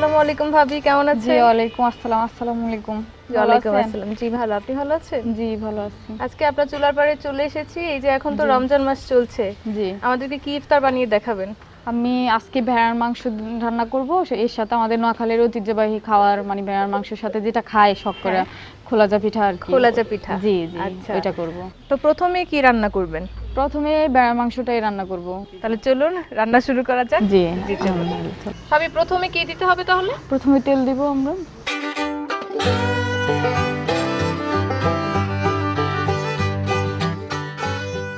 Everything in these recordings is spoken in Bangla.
আলাইকুম ভাবি কেমন জি ওয়ালাইকুম আসসালাম আসসালামু আলাইকুম। ভালো ওয়ালাইকুম আসসালাম। জি ভালো। আপনি ভালো আছেন? জি ভালো আছি। আজকে আপনার চুলার পাড়ে চলে এসেছি এই যে এখন তো রমজান মাস চলছে। জি। আমাদেরকে কি ইফতার বানিয়ে দেখাবেন? আমি আজকে ভেড়ার মাংস রান্না করব এর সাথে আমাদের নোয়াখালীর ঐতিহ্যবাহী খাওয়ার মানে ভেড়ার মাংসের সাথে যেটা খায় শখ করে হ্যাঁ। খোলাজা পিঠা আর খোলাজা পিঠা। জি জি আচ্ছা। এটা করব। তো প্রথমে কি রান্না করবেন? প্রথমে বেড়া মাংসটাই রান্না করব। তাহলে চলুন রান্না শুরু করা যাক। জি। জি, চলুন। ভাবি প্রথমে কি দিতে হবে তাহলে? প্রথমে তেল দিব আমরা।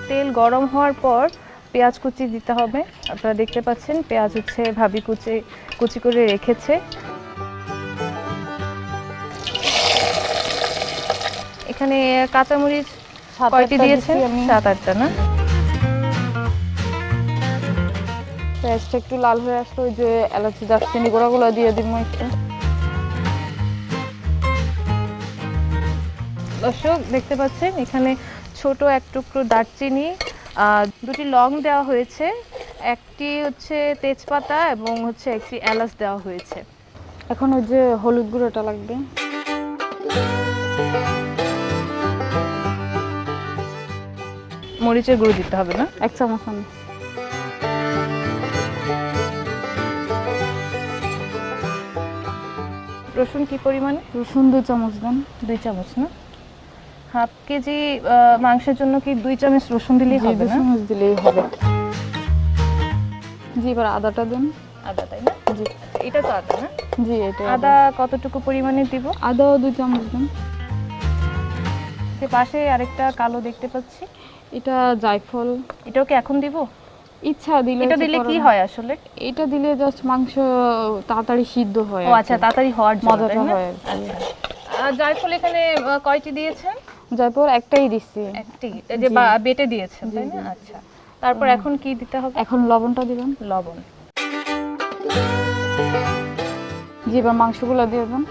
তেল গরম হওয়ার পর পেঁয়াজ কুচি দিতে হবে। আপনারা দেখতে পাচ্ছেন পেঁয়াজ হচ্ছে ভাবি কুচি কুচি করে রেখেছে। এখানে কাঁচামরিচ কয়টি দিয়েছেন? সাত আটটা না? পেঁয়াজটা একটু লাল হয়ে আসলো ওই যে এলাচি দারচিনি গোড়াগুলো দিয়ে দিব একটু। দর্শক দেখতে পাচ্ছেন এখানে ছোট এক টুকরো দারচিনি দুটি লং দেওয়া হয়েছে। একটি হচ্ছে তেজপাতা এবং হচ্ছে একটি এলাচ দেওয়া হয়েছে। এখন ওই যে হলুদ গুঁড়োটা লাগবে। মরিচের গুঁড়ো দিতে হবে না? এক চামচ আমি। রসুন কি পরিমাণে? রসুন দুই চামচ দেন। দুই চামচ না? হাফ কেজি মাংসের জন্য কি দুই চামচ রসুন দিলেই হবে দুই চামচ দিলেই হবে। জি এবার আদাটা দেন। আদা তাই না? জি। এটা তো আদা না? জি এটা আদা কতটুকু পরিমাণে দিব? আদাও দুই চামচ দেন। পাশে আরেকটা কালো দেখতে পাচ্ছি। এটা জায়ফল। এটাও কি এখন দিব? ইচ্ছা দিলে এটা দিলে কি হয় আসলে? এটা দিলে জাস্ট মাংস তাড়াতাড়ি সিদ্ধ হয় ও আচ্ছা তাড়াতাড়ি হওয়ার মজাটা হয় আর আচ্ছা। জায়ফল এখানে কয়টি দিয়েছেন? জয়পুর একটাই দিচ্ছি। একটি। যে বেটে দিয়েছেন তাই না? আচ্ছা। তারপর এখন কি দিতে হবে? এখন লবণটা দিবেন। লবণ। জি এবার মাংসগুলো দিয়ে দেন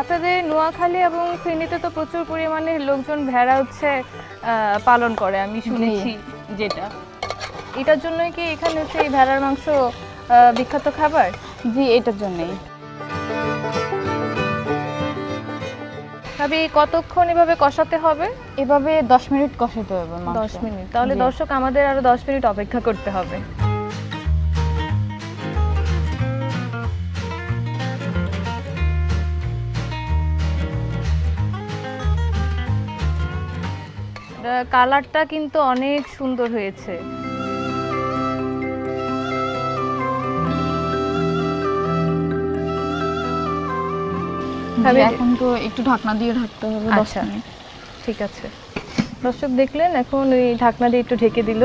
আপনাদের নোয়াখালী এবং ফেনীতে তো প্রচুর পরিমাণে লোকজন ভেড়া হচ্ছে পালন করে আমি শুনেছি যেটা। এটার জন্যই কি এখানে হচ্ছে এই ভেড়ার মাংস বিখ্যাত খাবার? জি এটার জন্যই। ভাবি কতক্ষণ এভাবে কষাতে হবে? এভাবে দশ মিনিট কষাতে হবে দশ মিনিট। তাহলে দর্শক আমাদের আরও দশ মিনিট অপেক্ষা করতে হবে। কালারটা কিন্তু অনেক সুন্দর হয়েছে। এখন তো একটু ঢাকনা দিয়ে ঢাকতে হবে আচ্ছা। ঠিক আছে। দর্শক দেখলেন এখন ওই ঢাকনা দিয়ে একটু ঢেকে দিল।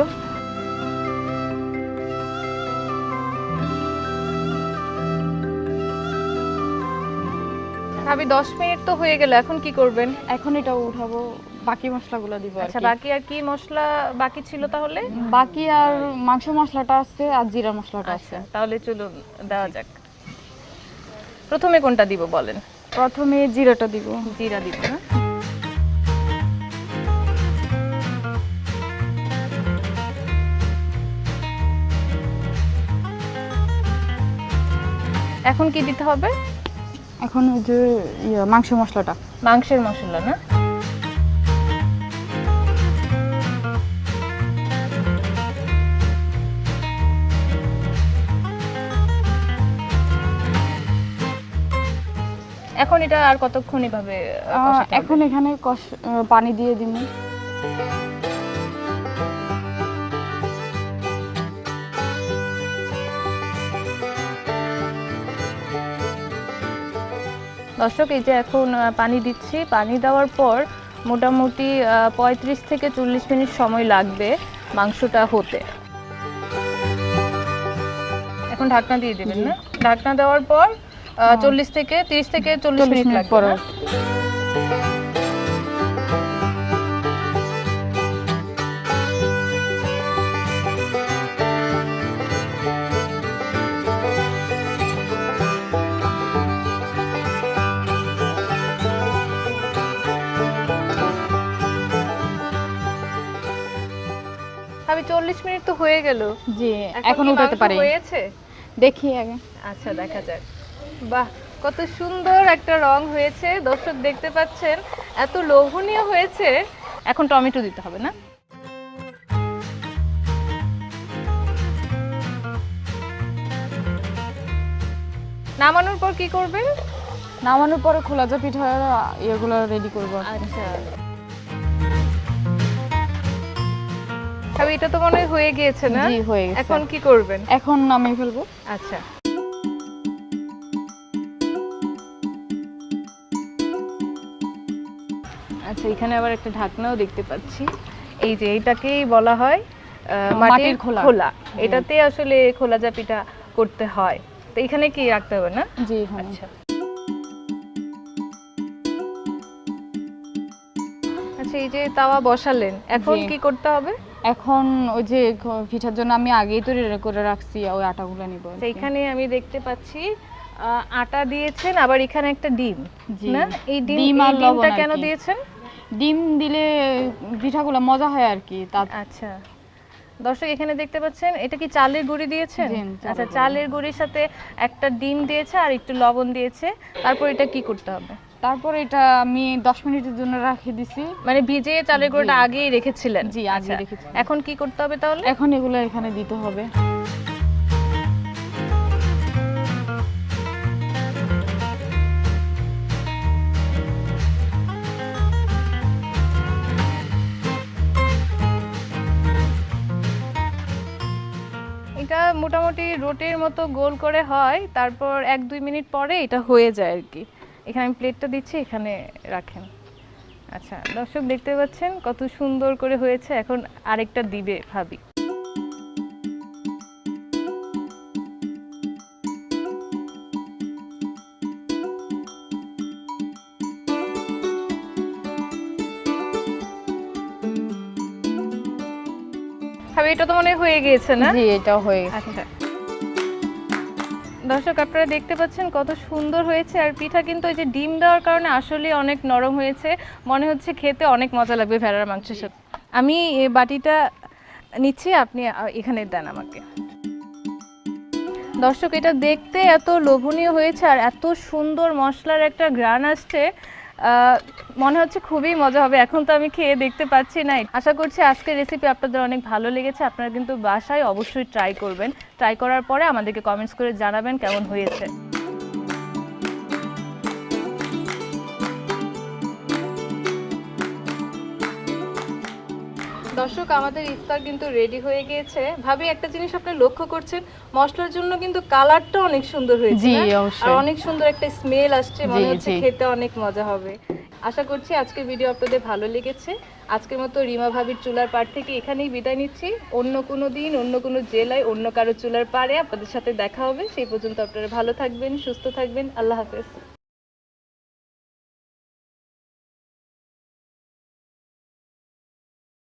ভাবি দশ মিনিট তো হয়ে গেল এখন কি করবেন? এখন এটা উঠাবো। বাকি মশলাগুলো দিব আচ্ছা বাকি আর কি মশলা বাকি ছিল তাহলে? বাকি আর মাংস মশলাটা আছে আর জিরা মশলাটা আছে। আচ্ছা তাহলে চলুন দেওয়া যাক। প্রথমে কোনটা দিব বলেন? প্রথমে জিরাটা দিব। জিরা দিব না এখন কি দিতে হবে? এখন ওই যে ইয়ে, মাংস মশলাটা। মাংসের মশলা না? এখন এটা আর কতক্ষণ এভাবে? এখন এখানে পানি দিয়ে দিব দর্শক এই যে এখন পানি দিচ্ছি পানি দেওয়ার পর মোটামুটি আহ, পঁয়ত্রিশ থেকে চল্লিশ মিনিট সময় লাগবে মাংসটা হতে এখন ঢাকনা দিয়ে দেবেন। না ঢাকনা দেওয়ার পর। চল্লিশ থেকে তিরিশ থেকে চল্লিশ চল্লিশ মিনিট লাগবে না? মিনিট তো হয়ে গেল। জি এখন উঠাতে পারি। হয়েছে? দেখি আগে। আচ্ছা দেখা যাক। বাহ কত সুন্দর একটা রং হয়েছে। দর্শক দেখতে পাচ্ছেন এত লোভনীয় হয়েছে। এখন টমেটো দিতে হবে না? নামানোর পর কি করবেন নামানোর পরে খোলা যা পিঠা এগুলো রেডি করব। আচ্ছা। এটা তো মনে হয় গিয়েছে না? হয়ে এখন কি করবেন? এখন নামিয়ে ফেলব। আচ্ছা। আচ্ছা এখানে আবার একটা ঢাকনাও দেখতে পাচ্ছি। এই যে এটাকেই বলা হয় মাটির খোলা। খোলা। এটাতে আসলে খোলা পিঠা করতে হয়। তো এখানে কি রাখতে হবে না? জি আচ্ছা। আচ্ছা এই যে তাওয়া বসালেন এখন কি করতে হবে? এখন ওই যে পিঠার জন্য আমি আগেই তৈরি করে রাখছি ওই আটাগুলো নিব এখানে আমি দেখতে পাচ্ছি আটা দিয়েছেন আবার এখানে একটা ডিম। না? এই ডিম ডিমটা কেন দিয়েছেন? ডিম দিলে পিঠাগুলো মজা হয় আর কি তা আচ্ছা। দর্শক এখানে দেখতে পাচ্ছেন এটা কি চালের গুঁড়ি দিয়েছেন? জি, আচ্ছা চালের গুঁড়ির সাথে একটা ডিম দিয়েছে আর একটু লবণ দিয়েছে। তারপর এটা কি করতে হবে? তারপর এটা আমি দশ মিনিটের জন্য রাখে দিছি। মানে ভিজে চালের গুঁড়োটা আগেই রেখেছিলেন। জি, আগে আচ্ছা, রেখেছিলাম। এখন কি করতে হবে তাহলে? এখন এগুলো এখানে দিতে হবে। এটা মোটামুটি রোটের মতো গোল করে হয়, তারপর এক দুই মিনিট পরে এটা হয়ে যায় আর কি। এখানে আমি প্লেটটা দিচ্ছি, এখানে রাখেন। আচ্ছা দর্শক দেখতে পাচ্ছেন কত সুন্দর করে হয়েছে, এখন আরেকটা দিবে ভাবি। এটা তো মনে হয় গিয়েছে না? জি এটাও হয়ে গেছে আচ্ছা। দর্শক আপনারা দেখতে পাচ্ছেন কত সুন্দর হয়েছে আর পিঠা কিন্তু ওই যে ডিম দেওয়ার কারণে আসলে অনেক নরম হয়েছে। মনে হচ্ছে খেতে অনেক মজা লাগবে ভেড়ার মাংসের সাথে আমি এই বাটিটা নিচ্ছি আপনি এখানে দেন আমাকে। দর্শক এটা দেখতে এত লোভনীয় হয়েছে আর এত সুন্দর মশলার একটা গ্রান আসছে। মনে হচ্ছে খুবই মজা হবে। এখন তো আমি খেয়ে দেখতে পাচ্ছি নাই। আশা করছি আজকের রেসিপি আপনাদের অনেক ভালো লেগেছে। আপনারা কিন্তু বাসায় অবশ্যই ট্রাই করবেন। ট্রাই করার পরে আমাদেরকে কমেন্টস করে জানাবেন কেমন হয়েছে। দর্শক আমাদের ইফতার কিন্তু রেডি হয়ে গিয়েছে। ভাবি একটা জিনিস আপনি লক্ষ্য করছেন মশলার জন্য কিন্তু কালারটা অনেক সুন্দর হয়েছে আর অনেক সুন্দর একটা স্মেল আসছে মনে হচ্ছে খেতে অনেক মজা হবে। আশা করছি আজকের ভিডিও আপনাদের ভালো লেগেছে। আজকের মতো রিমা ভাবির চুলার পাড় থেকে এখানেই বিদায় নিচ্ছি। অন্য কোনো দিন অন্য কোনো জেলায় অন্য কারও চুলার পাড়ে আপনাদের সাথে দেখা হবে। সেই পর্যন্ত আপনারা ভালো থাকবেন সুস্থ থাকবেন। আল্লাহ হাফেজ।